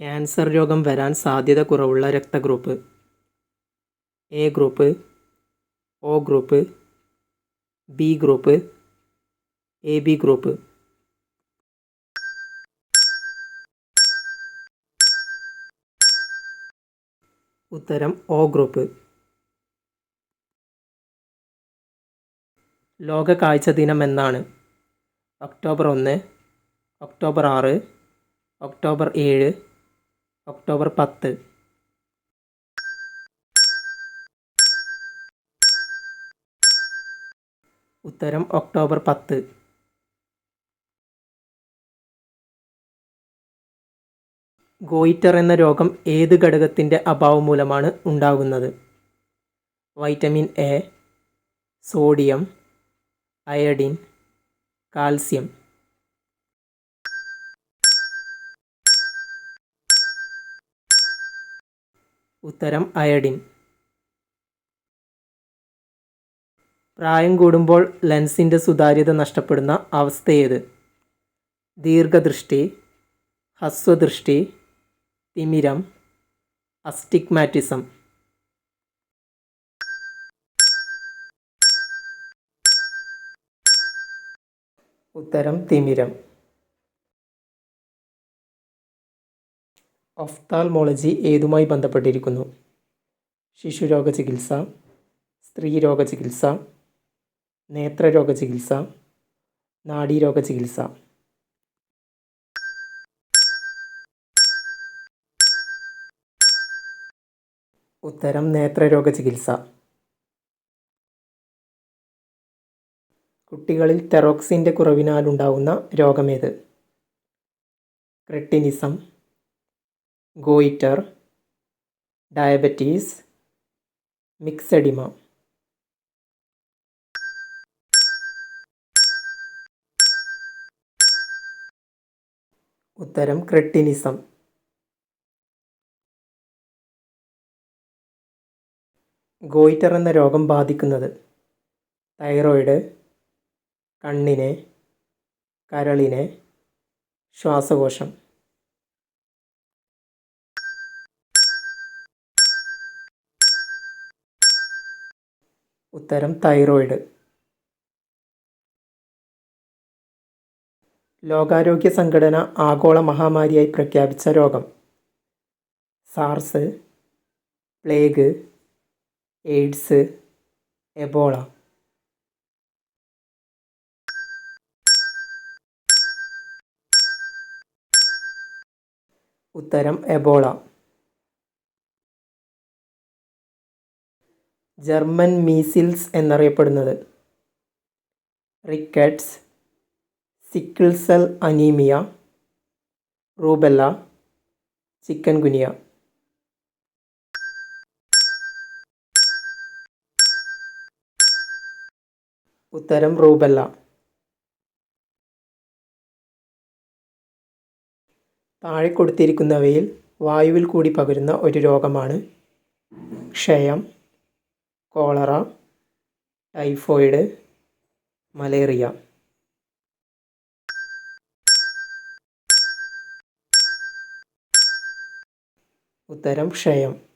Cancer രോഗം വരാൻ സാധ്യത കുറവുള്ള രക്തഗ്രൂപ്പ്. A group O group B group A B group. ഉത്തരം ഒ ഗ്രൂപ്പ്. ലോക കാഴ്ച ദിനം എന്നാണ്. ഒക്ടോബർ ഒന്ന് ഒക്ടോബർ ആറ് ഒക്ടോബർ ഏഴ് ഒക്ടോബർ പത്ത്. ഉത്തരം ഒക്ടോബർ പത്ത്. ഗോയിറ്റർ എന്ന രോഗം ഏത് ഘടകത്തിന്റെ അഭാവം മൂലമാണ് ഉണ്ടാകുന്നത്? Vitamin A sodium iodine calcium. ഉത്തരം അയഡിൻ. പ്രായം കൂടുമ്പോൾ ലെൻസിന്റെ സുതാര്യത നഷ്ടപ്പെടുന്ന അവസ്ഥയേത്? ദീർഘദൃഷ്ടി ഹസ്വദൃഷ്ടി തിമിരം അസ്റ്റിഗ്മാറ്റിസം. ഉത്തരം തിമിരം. ഒഫ്താൽമോളജി ഏതുമായി ബന്ധപ്പെട്ടിരിക്കുന്നു? ശിശുരോഗ ചികിത്സ സ്ത്രീരോഗ ചികിത്സ നേത്രരോഗ ചികിത്സ നാഡീരോഗ ചികിത്സ ഉത്തരം നേത്രരോഗ ചികിത്സ കുട്ടികളിൽ തെറോക്സിന്റെ കുറവിനാലുണ്ടാവുന്ന രോഗമേത് ക്രെട്ടിനിസം ഗോയിറ്റർ ഡയബറ്റീസ് മിക്സഡിമ. ഉത്തരം ക്രെട്ടിനിസം. ഗോയിറ്റർ എന്ന രോഗം ബാധിക്കുന്നത് തൈറോയിഡ് കണ്ണിനെ കരളിനെ ശ്വാസകോശം. ഉത്തരം തൈറോയിഡ്. ലോകാരോഗ്യ സംഘടന ആഗോള മഹാമാരിയായി പ്രഖ്യാപിച്ച രോഗം. SARS plague AIDS Ebola. ഉത്തരം എബോള. ജർമ്മൻ മീസിൽസ് എന്നറിയപ്പെടുന്നത്. Rickets sickle cell anaemia rubella chikungunya. ഉത്തരം റൂബെല്ല. താഴെ കൊടുത്തിരിക്കുന്നവയിൽ വായുവിൽ കൂടി പകരുന്ന ഒരു രോഗമാണ് ക്ഷയം. Cholera typhoid malaria. ഉത്തരം ക്ഷയം.